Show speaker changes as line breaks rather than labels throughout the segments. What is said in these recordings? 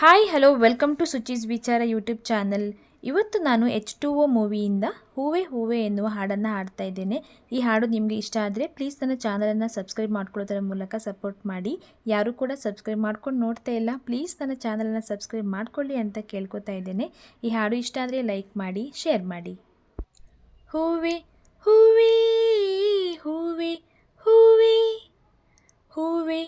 Hi hello welcome to Suchi's Vichara YouTube channel ಇವತ್ತು ನಾನು H two ಒ ಮೂವಿಯಿಂದ ಹೂವೆ ಹೂವೆ ಎನ್ನುವ ಹಾಡನ್ನು ಹಾಡ್ತಾ ಇದ್ದೇನೆ. ಈ ಹಾಡು ನಿಮಗೆ ಇಷ್ಟ ಆದರೆ ಪ್ಲೀಸ್ ನನ್ನ ಚಾನಲನ್ನು ಸಬ್ಸ್ಕ್ರೈಬ್ ಮಾಡ್ಕೊಳ್ಳೋದರ ಮೂಲಕ ಸಪೋರ್ಟ್ ಮಾಡಿ. ಯಾರೂ ಕೂಡ ಸಬ್ಸ್ಕ್ರೈಬ್ ಮಾಡ್ಕೊಂಡು ನೋಡ್ತಾ ಇಲ್ಲ ಪ್ಲೀಸ್ ನನ್ನ ಚಾನಲನ್ನು ಸಬ್ಸ್ಕ್ರೈಬ್ ಮಾಡ್ಕೊಳ್ಳಿ ಅಂತ ಕೇಳ್ಕೊತಾ ಇದ್ದೇನೆ. ಈ ಹಾಡು ಇಷ್ಟ ಆದರೆ ಲೈಕ್ ಮಾಡಿ ಶೇರ್ ಮಾಡಿ. ಹೂವೆ ಹೂವೆ ಹೂವೆ ಹೂವೆ ಹೂವೆ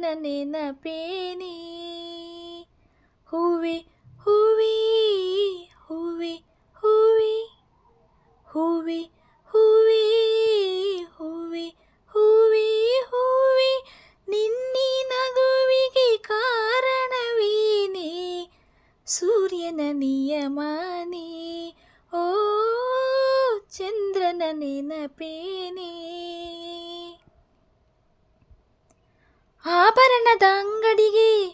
ಚಂದ್ರನ ನೆನಪೇನೇ ಹೂವೆ, ಹೂವೇ, ಹೂವೆ ಹೂವೆ ಹೂವೆ, ಹೂವೇ, ಹೂವೆ, ಹೂವಿ, ಹೂವೆ, ನಿನ್ನಿ ನಗುವಿಗೆ ಕಾರಣವೇನೇ? ಸೂರ್ಯನ ನಿಯಮನೇ? ಓ, ಚಂದ್ರನ ನೆನಪೇನೇ? ಆಭರಣದ ಅಂಗಡಿಗೆ.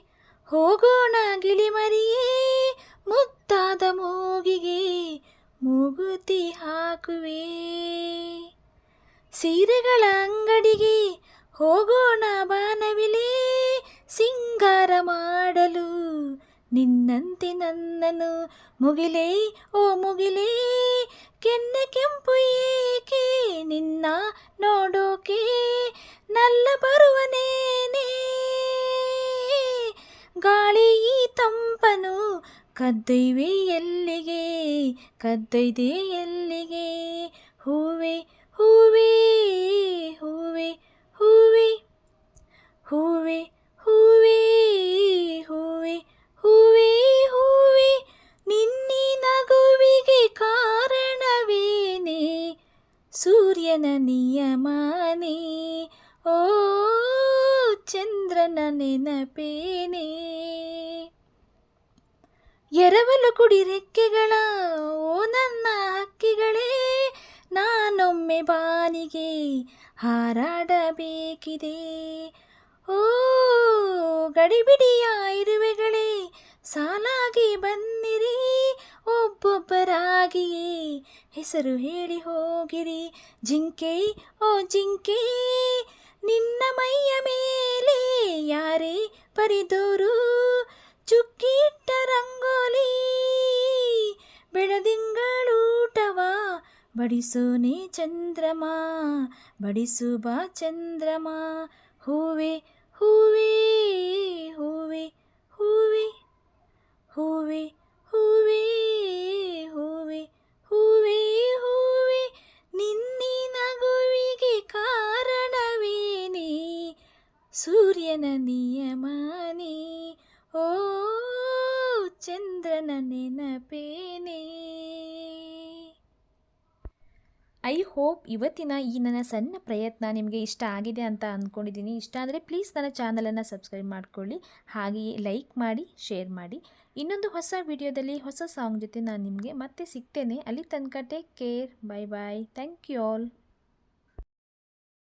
ಹೋಗೋಣ ಗಿಳಿಮರಿಯೇ ಮುತ್ತಾದ ಮೂಗಿಗೆ. ಮೂಗುತಿ ಹಾಕುವೆ. ಸೀರೆಗಳ ಅಂಗಡಿಗೆ ಹೋಗೋಣ ಬಾನವಿಲೇ, ಸಿಂಗಾರ ಮಾಡಲು. ನಿನ್ನಂತೆ ನನ್ನನು ಮುಗಿಲೇ, ಓ ಮುಗಿಲೇ ಕೆನ್ನೆ ಗಾಳಿ ಈ ತಂಪನು, ಕದ್ದೊಯ್ವೆ ಎಲ್ಲಿಗೆ, ಕದ್ದೊಯ್ದೆ ಎಲ್ಲಿಗೆ? ಹೂವೆ ಹೂವೆ ಹೂವೆ ಹೂವೆ ಹೂವೆ ಹೂವೆ ಹೂವೆ ಹೂವೆ ಹೂವೆ, ನಿನ್ನಿ ನಗುವಿಗೆ ಕಾರಣವೇನೆ, ಸೂರ್ಯನ ನಿಯಮನೇ. ಓ ಚಂದ್ರನ ನೆನಪೇನೆ? ಎರವಲು ಕುಡಿ ರೆಕ್ಕೆಗಳ, ಓ ನನ್ನ ಹಕ್ಕಿಗಳೇ, ನಾನೊಮ್ಮೆ ಬಾನಿಗೆ ಹಾರಾಡಬೇಕಿದೆ. ಓ, ಗಡಿಬಿಡಿಯ ಇರುವೆಗಳೇ, ಸಾಲಾಗಿ ಬನ್ನಿರಿ ಒಬ್ಬೊಬ್ಬರಾಗಿಯೇ. ಹೆಸರು ಹೇಳಿ ಹೋಗಿರಿ, ಜಿಂಕೆ, ಓ ಜಿಂಕೆ. ನಿನ್ನ ಮೈಯ ಮೇಲೆ ಯಾರೇ ಪರಿದೋರು ಚುಕ್ಕಿಟ್ಟ ರಂಗೋಲಿ ಬೆಳದಿಂಗಳೂಟವ ಬಡಿಸೋನೆ ಚಂದ್ರಮ ಬಡಿಸು ಬಾ ಚಂದ್ರಮ. ಹೂವೆ, ಹೂವೇ ನಿಯಮನೇ, ಓ ಚಂದ್ರನ ನೆನಪೇನೆ. ಐ ಹೋಪ್ ಇವತ್ತಿನ ಈ ನನ್ನ ಸಣ್ಣ ಪ್ರಯತ್ನ ನಿಮಗೆ ಇಷ್ಟ ಆಗಿದೆ ಅಂತ ಅಂದ್ಕೊಂಡಿದ್ದೀನಿ ಇಷ್ಟ ಆದರೆ ಪ್ಲೀಸ್ ನನ್ನ ಚಾನಲನ್ನು ಸಬ್ಸ್ಕ್ರೈಬ್ ಮಾಡ್ಕೊಳ್ಳಿ. ಹಾಗೆಯೇ ಲೈಕ್ ಮಾಡಿ, ಶೇರ್ ಮಾಡಿ. ಇನ್ನೊಂದು ಹೊಸ ವಿಡಿಯೋದಲ್ಲಿ ಹೊಸ ಸಾಂಗ್ ಜೊತೆ ನಾನು ನಿಮಗೆ ಮತ್ತೆ ಸಿಗ್ತೇನೆ. ಅಲ್ಲಿ ತನಕ take care bye bye thank you all